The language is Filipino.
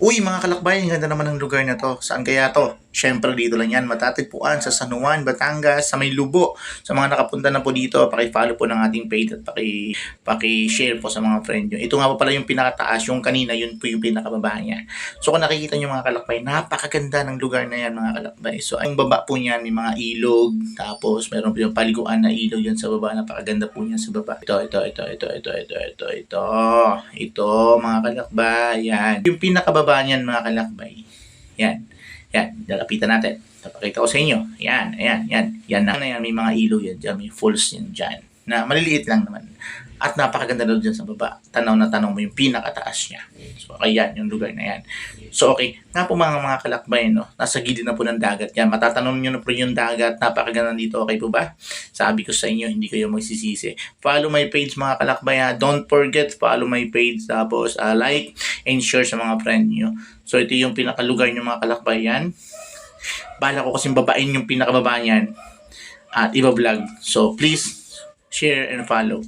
Uy, mga kalakbayan, ang ganda naman ng lugar na to. Saan kaya to? Siyempre, dito lang yan. Matatagpuan sa San Juan, Batangas, sa may Lubo. Sa mga nakapunta na po dito, paki-follow po ng ating page at paki, paki-share po sa mga friend nyo. Ito nga po pala yung pinakataas. Yung kanina, yun po yung pinakababa niya. So, kung nakikita nyo mga kalakbay, napakaganda ng lugar na yan mga kalakbay. So, ang baba po niyan, may mga ilog. Tapos, meron po yung paliguan na ilog yan sa baba. Napakaganda po niyan sa baba. Ito, ito, ito, ito, ito, ito, ito, ito. Ito, mga kalakbay. Yan. Yung pinakababa niyan mga kalakbay. Yan. Yan. Lalapitan natin. Napakita ko sa inyo. Yan, ayan, yan. Yan na, yan. May mga ilog yan dyan. May falls yan dyan. Na maliliit lang naman. At napakaganda daw dyan sa baba. Tanaw na tanaw mo yung pinakataas niya. So, ayan, yung lugar na yan. So, okay. Nga po mga mga kalakbay, no? Nasa gilid na po ng dagat yan. Matatanong nyo na po yung dagat. Napakaganda dito. Okay po ba? Sabi ko sa inyo, hindi kayo magsisisi. Follow my page mga kalakbay ha. Don't forget, follow my page. Tapos, ah, like and share sa mga friend nyo. So, ito yung pinakalugar nyo mga kalakbay yan. Bala ko kasing babain yung pinakababa niyan at iba vlog. So, please share and follow.